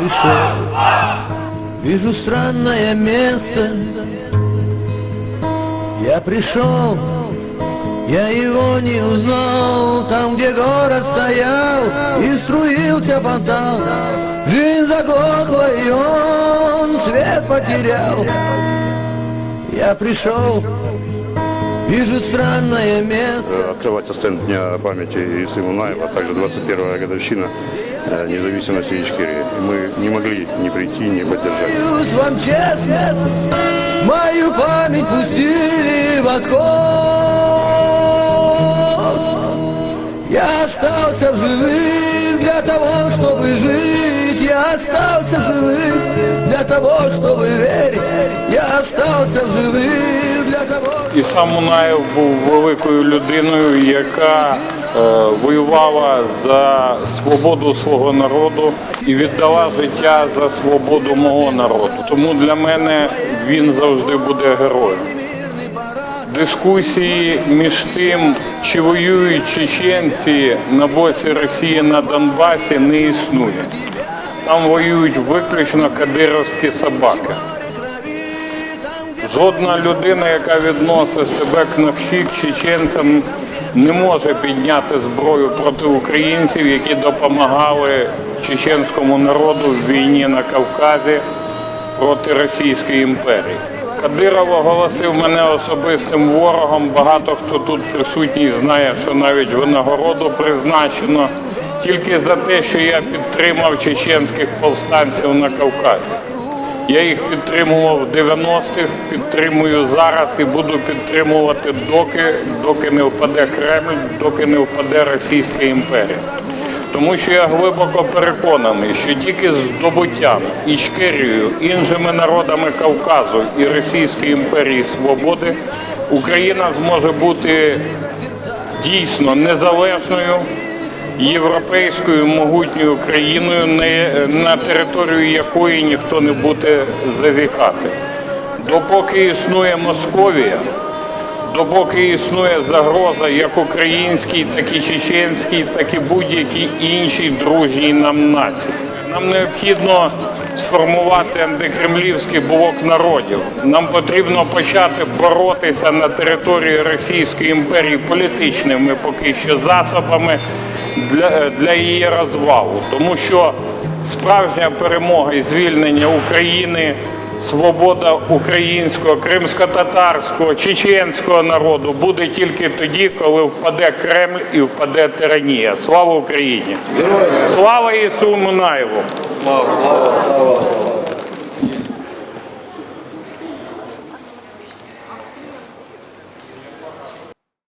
пришел, вижу странное место. Я пришел, я его не узнал, там, где город стоял, и струился фонтан. Жизнь заглохла, и он свет потерял. Я пришел, вижу странное место. Открывается стенд Дня памяти Исы Мунаева, а также 21-я годовщина независимости Ичкерии. Мы не могли не прийти, не поддержать. Вам честно, мою память пустили в откос. Я остался в для того, чтобы жить. Я остался в для того, чтобы верить. Я остался в І сам Мунаєв був великою людиною, яка е, воювала за свободу свого народу і віддала життя за свободу мого народу. Тому для мене він завжди буде героєм. Дискусії між тим, чи воюють чеченці на боці Росії на Донбасі, не існує. Там воюють виключно кадировські собаки. Жодна людина, яка відносить себе к навщик чеченцям, не може підняти зброю проти українців, які допомагали чеченському народу в війні на Кавказі проти Російської імперії. Кадиров оголосив мене особистим ворогом. Багато хто тут присутній знає, що навіть винагороду призначено тільки за те, що я підтримав чеченських повстанців на Кавказі. Я їх підтримував в 90-х, підтримую зараз і буду підтримувати доки, доки не впаде Кремль, доки не впаде Російська імперія. Тому що я глибоко переконаний, що тільки здобуттям Ічкерією, іншими народами Кавказу і Російської імперії свободи Україна зможе бути дійсно незалежною європейською могутньою країною, не- на територію якої ніхто не буде зазіхати. Допоки існує Московія, допоки існує загроза як українській, так і чеченській, так і будь-якій іншій дружній нам нації. Нам необхідно сформувати антикремлівський блок народів. Нам потрібно почати боротися на території Російської імперії політичними поки що засобами для, для її розвалу. Тому що справжня перемога і звільнення України свобода українського, кримсько-татарського, чеченського народу буде тільки тоді, коли впаде Кремль і впаде тиранія. Слава Україні! Слава Ісу Мунаєву! Слава, слава, слава.